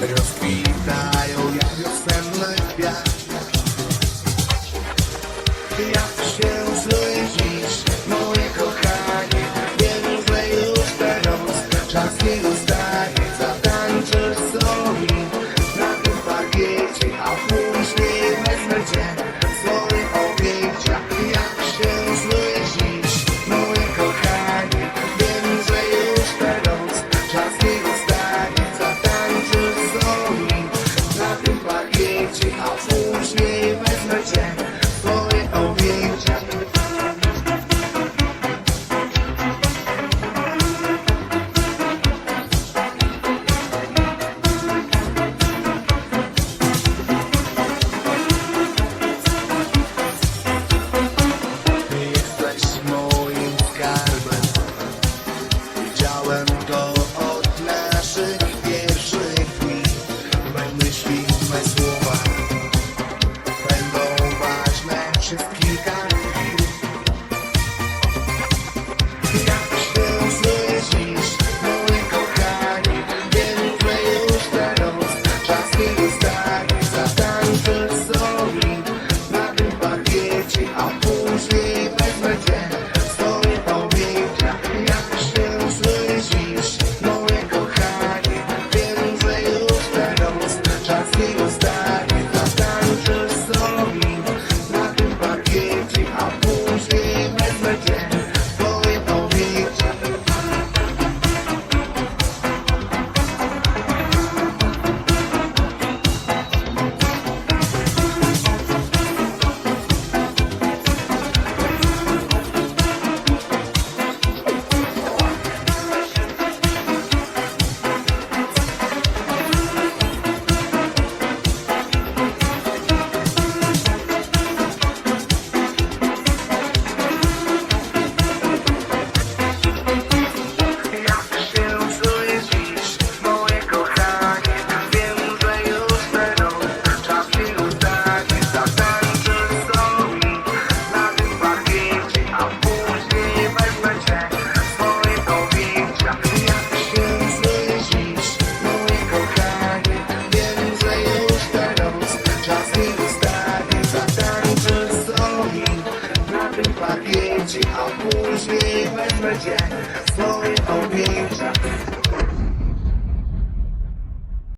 Rozkwitają parkiecie A później wezmę cię w swoje objęcia